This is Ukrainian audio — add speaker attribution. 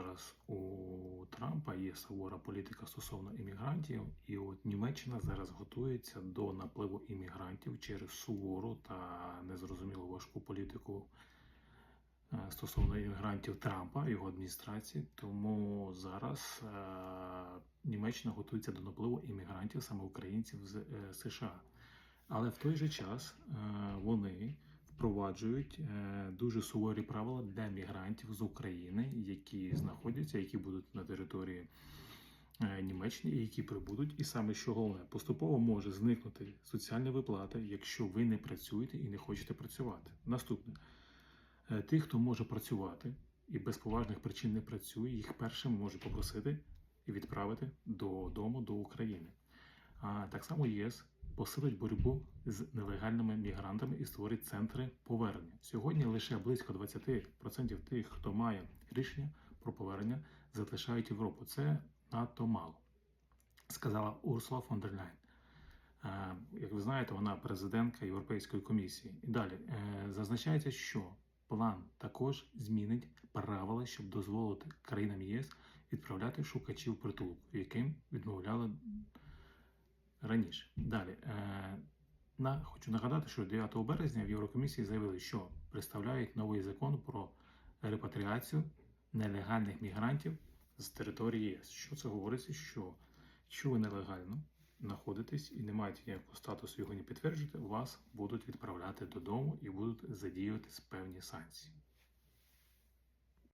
Speaker 1: зараз у Трампа є сувора політика стосовно іммігрантів, і от Німеччина зараз готується до напливу іммігрантів через сувору та незрозуміло важку політику е, стосовно іммігрантів Трампа його адміністрації. Тому зараз е, Німеччина готується до напливу іммігрантів, саме українців з е, США. Але в той же час е, вони впроваджують е, дуже суворі правила для мігрантів з України, які знаходяться, які будуть на території е, Німеччини які прибудуть. І саме що головне, поступово може зникнути соціальні виплати, якщо ви не працюєте і не хочете працювати. Наступне Е, тих, хто може працювати і без поважних причин не працює, їх першим може попросити і відправити додому до України. А так само ЄС посилить боротьбу з нелегальними мігрантами і створить центри повернення. Сьогодні лише близько 20% тих, хто має рішення про повернення, залишають Європу. Це надто мало, сказала Урсула фон дер Ляйн. Е, Як ви знаєте, вона президентка Європейської комісії. І далі е, зазначається, що план також змінить правила, щоб дозволити країнам ЄС відправляти шукачів притулку, яким відмовляли раніше. Далі е, на хочу нагадати, що 9 березня в Єврокомісії заявили, що представляють новий закон про репатріацію нелегальних мігрантів з території ЄС. Що це говориться? Що якщо ви нелегально знаходитесь і не маєте ніякого статусу, його не підтверджуєте, вас будуть відправляти додому і будуть задіювати певні санкції.